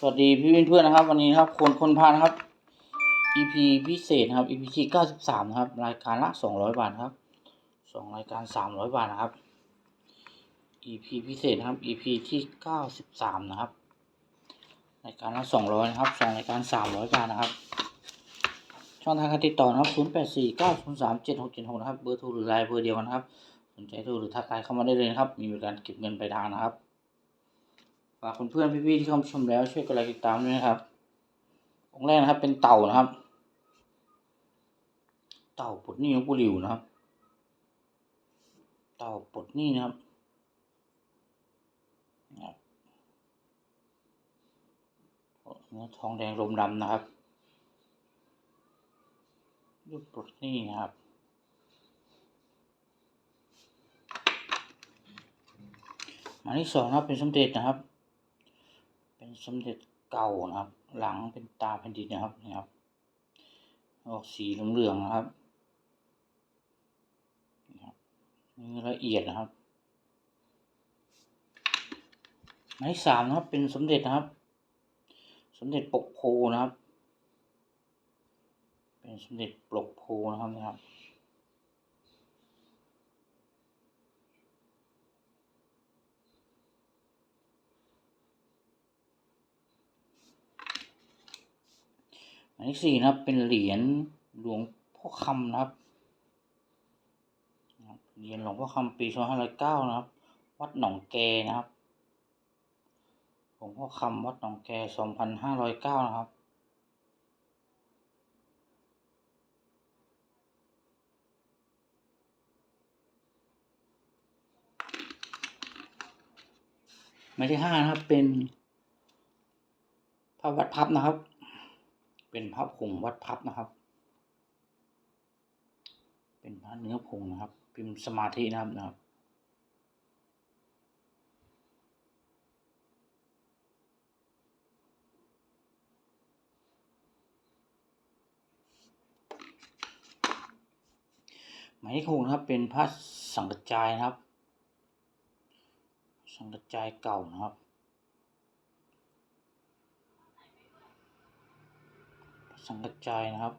สวัสดีพี่เพื่อนๆนะครับ วันนี้ครับคนคนพานครับ EP พิเศษครับ EP ที่93นะครับ รายการละ 200 บาทครับสองรายการ 300 บาทนะครับ EP พิเศษครับ EP ที่93นะครับ รายการละ 200นะครับสองรายการ 300 บาทนะครับ ช่องทางการติดต่อนะครับ0849037676นะครับ เบอร์โทรหรือไลน์เบอร์เดียวกันะครับ สนใจโทรหรือทักไลน์เข้ามาได้เลยนะครับ มีบริการเก็บเงินปลายทางนะครับ ฝากเพื่อนๆพี่ๆที่เข้าชมแล้วช่วยกดไลค์ติดตามด้วยนะครับ องค์แรกนะครับ เป็นเต่านะครับ เต่าปลดหนี้หลวงปู่หลิวนะครับ เต่าปลดหนี้นะครับเนื้อทองแดงลมดำนะครับรูปปลดหนี้นะครับมาที่สองนะครับเป็นสมเด็จนะครับ เป็นสมเด็จเก่านะครับ หลังเป็นตาแผ่นดินนะครับนี่ครับ ออกสีเหลืองๆนะครับนี่ครับนี่ละเอียดนะครับหมายสามนะครับ เป็นสมเด็จนะครับ สมเด็จปกโพนะครับ เป็นสมเด็จปกโพนะครับนะครับ อันที่สี่นะครับ เป็นเหรียญหลวงพ่อคำนะครับ เหรียญหลวงพ่อคำปีสองห้าร้อยเก้านะครับ วัดหนองแกนะครับหลวงพ่อคำวัดหนองแกสองพันห้าร้อยเก้านะครับหมายที่ห้านะครับเป็นพระวัดพับนะครับ เป็นพระผงวัดพับนะครับ เป็นพระเนื้อผงนะครับ พิมพ์สมาธินะครับนะครับหมายที่หกนะครับ เป็นพระสังกัจจายนะครับ สังกัจจายเก่านะครับ สังกัจจายนะครับ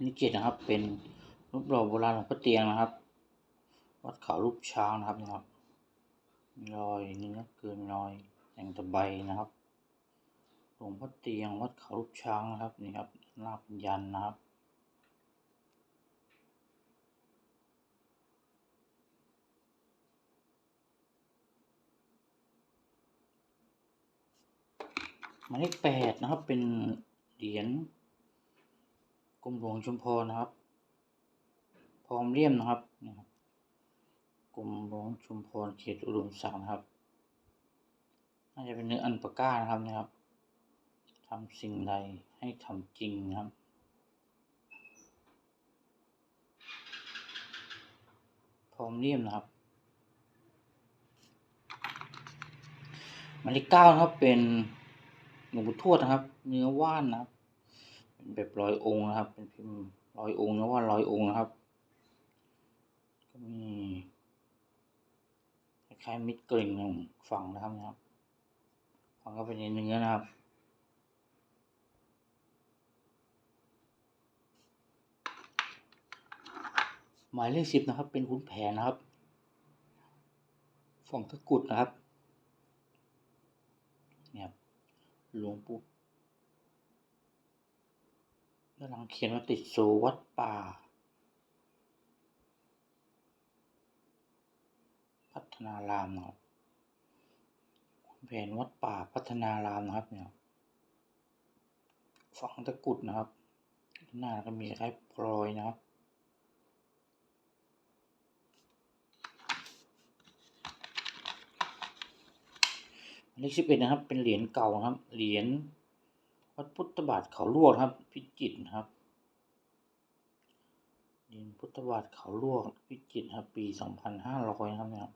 นี่เจ็ดนะครับ เป็นรูปหล่อโบราณของพระเตียงนะครับ วัดเขารูปช้างนะครับนะครับรอยเนื้อเกินรอยแต่งตะไบนะครับหลวงพ่อเตียงวัดเขารูปช้างนะครับนี่ครับหน้าเป็นยันนะครับ มายเลขแปดนะครับ เป็นเหรียญกรมหลวงชุมพรนะครับ พร้อมเลี่ยมนะครับนี่ครับกรมหลวงชุมพรเขตอุดมศักดิ์นะครับ น่าจะเป็นเนื้ออันปาก้านะครับนะครับทำสิ่งใดให้ทำจริงนะครับพร้อมเลี่ยมนะครับหมายเลขเก้านะครับเป็น หลวงปู่ทวดนะครับ เนื้อว่านนะครับ เป็นแบบร้อยองค์นะครับ เป็นพิมพ์ร้อยองค์นื้อว่าร้อยองค์นะครับ ก็มีคล้ายๆมิดกลิ่งหนึ่งฝั่งนะครับนะครับฝั่งก็เป็นเนื้อนะครับหมายเลขสิบนะครับ เป็นขุนแผนนะครับฝั่งตะกุดนะครับเนี่ยครับ หลวงปู่ด้านหลังเขียนว่าติดโซวัดป่า พัฒนารามนะครับแผนวัดป่าพัฒนารามนะครับเนี่ยฝังตะกุดนะครับ หน้าก็มีคล้ายพลอยนะครับ เลขสิบเอ็ดนะครับ เป็นเหรียญเก่านะครับ เหรียญวัดพุทธบาทเขาลวกครับ พิจิตรนะครับ เหรียญพุทธบาทเขาลวกพิจิตรครับ ปีสองพันห้าร้อยนะครับเนี่ยครับ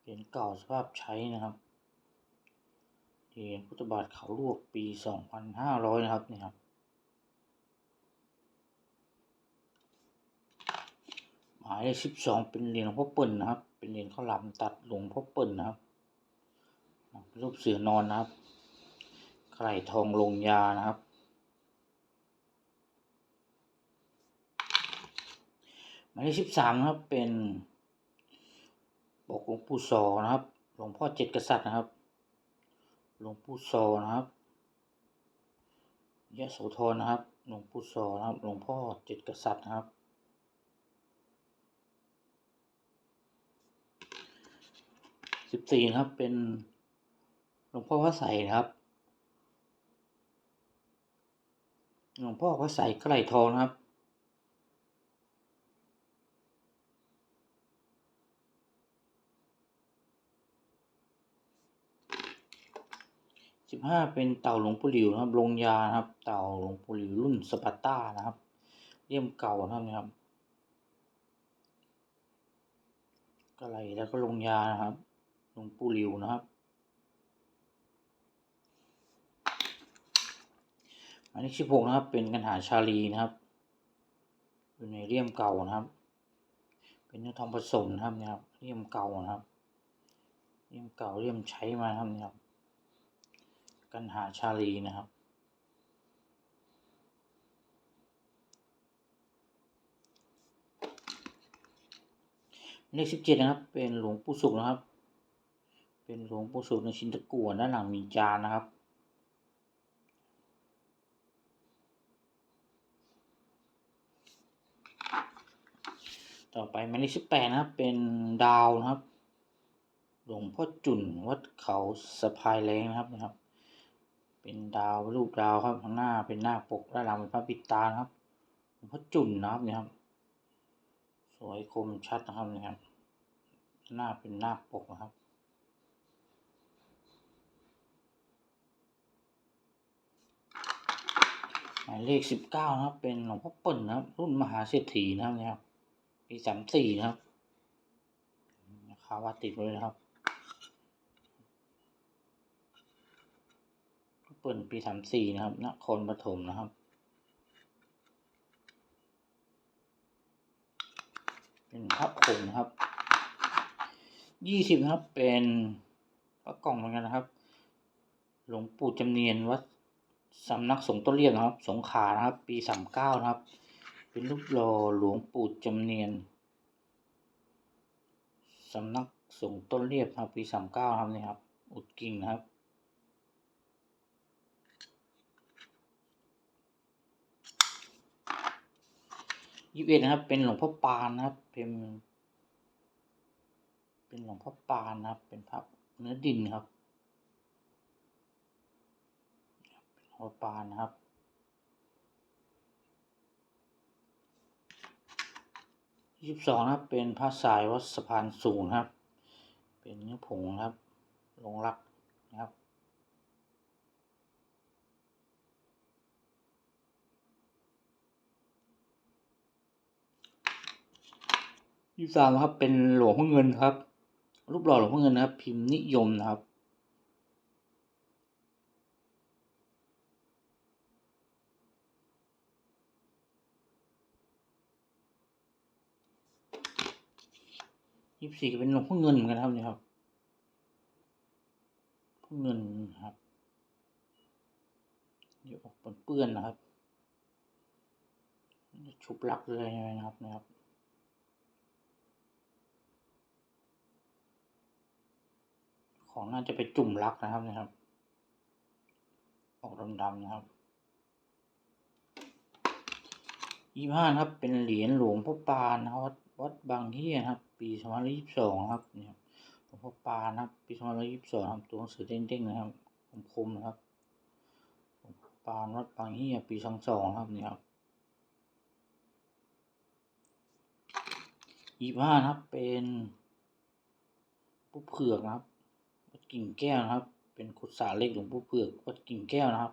เหรียญเก่าสภาพใช้นะครับเหรียญพุทธบาทเขาลวกปีสองพันห้าร้อยนะครับเนี่ยครับหมายเลขสิบสองเป็นเหรียญพ่อเปิ่นนะครับ เป็นเหรียญข้าวหลามตัดหลวงพ่อเปิ่นนะครับ รูปเสือนอนนะครับไข่ทองลงยานะครับ หมายเลขสิบสามนะครับเป็นปกหลวงปู่ซอนะครับ หลวงพ่อเจ็ดกษัตริย์นะครับ หลวงปู่ซอนะครับยะโสธรนะครับ หลวงปู่ซอนะครับ หลวงพ่อเจ็ดกษัตริย์นะครับสิบสี่นะครับเป็น ลวงพ่อพระใสนะครับ หลวงพ่อพระใสไกล่ทองนะครับ สิบห้าเป็นเต่าหลวงปู่หลิวนะครับ ลงยานะครับ เต่าหลวงปู่หลิวรุ่นสปาร์ต้านะครับ เลี่ยมเก่านะครับนะครับกระไหลแล้วก็ลงยานะครับ หลวงปู่หลิวนะครับ หมายเลขสิบหกนะครับเป็นกันหาชาลีนะครับอยู่ในเลี่ยมเก่านะครับ เป็นเนื้อทองผสมนะครับนะครับเลี่ยมเก่านะครับเลี่ยมเก่าเลี่ยมใช้มาครับนะครับ กันหาชาลีนะครับเลขสิบเจ็ดนะครับ เป็นหลวงปู่สุขนะครับ เป็นหลวงปู่สุขในชินตะกัวด้านหลังมีจานนะครับ ต่อไปหมายเลขสิบแปดนะครับ เป็นดาวนะครับ หลวงพ่อจุนวัดเขาสะพายแรงนะครับนะครับ เป็นดาวรูปดาวครับข้างหน้าเป็นหน้าปกด้านหลังเป็นพระปิดตานะครับหลวงพ่อจุนนะครับเนี่ยครับ สวยคมชัดนะครับนี่ยครับ หน้าเป็นหน้าปกนะครับหมายเลขสิบเก้านะครับ เป็นหลวงพ่อเปิ่นนะครับ รุ่นมหาเศรษฐีนะครับเนี่ยครับ ปีสามสี่นะครับคาว่าติดไว้เลยนะครับเปิดปีสามสี่นะครับนครปฐมนะครับ เป็นพระผงนะครับยี่สิบครับเป็นพระกล่องเหมือนกันนะครับ หลวงปู่จำเนียนวัดสำนักสงฆ์ต้นเรียบนะครับ สงขลานะครับ ปีสามเก้านะครับ เป็นรูปหล่อหลวงปู่จำเนียนสำนักสงฆ์ต้นเรียบครับปีสามเก้าครับนี่ครับ อุดกิ่งนะครับยี่สิบเอ็ดนะครับ เป็นหลวงพ่อปานนะครับ เป็น เป็นหลวงพ่อปานนะครับ เป็นพระเนื้อดินครับ เป็นหลวงพ่อปานนะครับ ยี่สิบสองนะครับเป็นพระสายวัดสะพานสูงครับ เป็นเนื้อผงครับ ลงรักนะครับยี่สามนะครับเป็นหลวงพ่อเงินครับ รูปหล่อหลวงพ่อเงินนะครับ พิมพ์นิยมนะครับ ยี่สี่ก็เป็นหลวงพ่อเงินเหมือนกันครับนี่ครับพ่อเงินครับเดี๋ยวออกเปื้อนๆนะครับชุบลักเลยนะครับนะครับของน่าจะไปจุ่มรักนะครับนะครับ ออกดำๆนะครับยี่ห้าครับ เป็นเหรียญหลวงพ่อปานครับวัดวัดบางเฮียนะครับ ปีสองพันยี่สิบสองครับเนี่ยครับหลวงพ่อปานนะครับ ปีสองพันยี่สิบสองครับตัวหนังสือเด้งๆนะครับคมๆนะครับหลวงพ่อปานวัดบางเฮียปีสองสองครับเนี่ยครับยี่ห้านะครับเป็นปุ๊บเผือกนะครับวัดกิ่งแก้วนะครับ เป็นขุดสาเล็กหลวงปู่เผือกวัดกิ่งแก้วนะครับ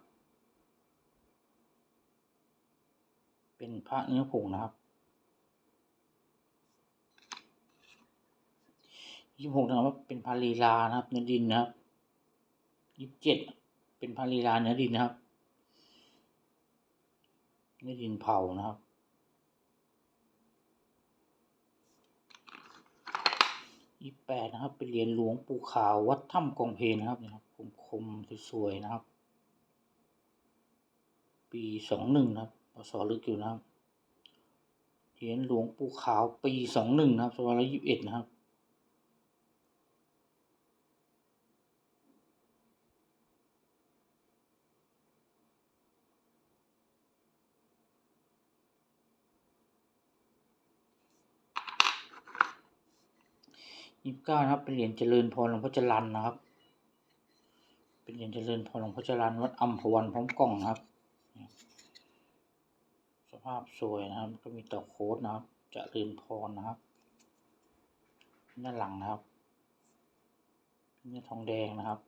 เป็นพระเนื้อผงนะครับ ยี่สิบหกนะครับเป็นพาลีลานะครับเนื้อดินนะครับยี่สิบเจ็ดเป็นพาลีลาเนื้อดินนะครับเนื้อดินเผานะครับอีแปดนะครับ เป็นเหรียญหลวงปู่ขาววัดถ้ำกองเพลนะครับนี่ยครับคมๆสวยๆนะครับ ปีสองหนึ่งนะครับพศลึกอยู่นะครับเหรียญหลวงปู่ขาวปีสองหนึ่งนะครับสองพันร้อยยี่สิบเอ็ดนะครับ ยี่สิบเก้านะครับเป็นเหรียญเจริญพรหลวงพ่อจรันนะครับ เป็นเหรียญเจริญพรหลวงพ่อจรันวัดอัมพวันพร้อมกล่องนะครับ สภาพสวยนะครับ ก็มีต่อโค้ดนะครับเจริญพรนะครับด้านหลังนะครับเนื้อทองแดงนะครับ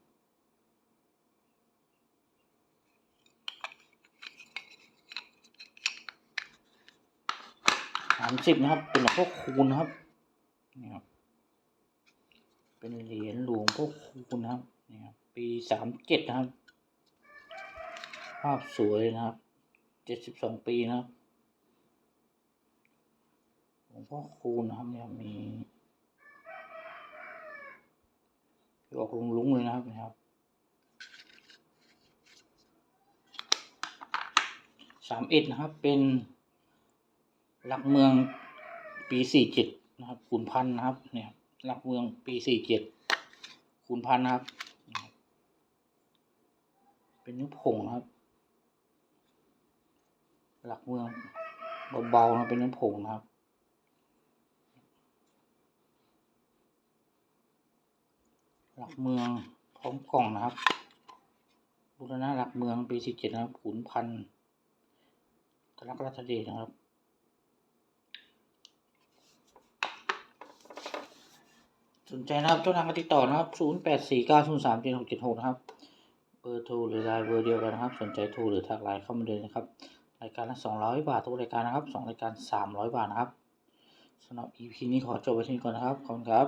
สามสิบนะครับ เป็นหลวงพ่อคูณนะครับนี่ครับ เป็นเหรียญหลวงพ่อคูณนะครับนี่ครับ ปีสามเจ็ดนะครับ ภาพสวยนะครับ เจ็ดสิบสองปีนะครับ หลวงพ่อคูณนะครับเนี่ยมีออกลุงลุงเลยนะครับนะครับ สามเอ็ดนะครับ เป็นหลักเมืองปีสี่เจ็ดนะครับขุนพันธ์นะครับเนี่ย หลักเมืองปีสี่เจ็ดขุนพันนะครับ เป็นนิ้วผงนะครับ หลักเมืองเบาๆนะเป็นนิ้วผงนะครับหลักเมืองพร้อมกล่องนะครับบุรณะหลักเมืองปีสี่เจ็ดนะครับขุนพันธ์กรกราชเดชนะครับ สนใจนะครับช่องทางการติดต่อนะครับ 0 8 4 9 0 3 7 6 7 6 นะครับ เบอร์โทรหรือไลน์เบอร์เดียวกันนะครับ สนใจโทรหรือทักไลน์เข้ามาเลยนะครับ รายการละ200 บาททุกรายการนะครับ 2 รายการ 300 บาทนะครับสำหรับ EP นี้ขอจบไว้ที่นี่ก่อนนะครับ ขอบคุณครับ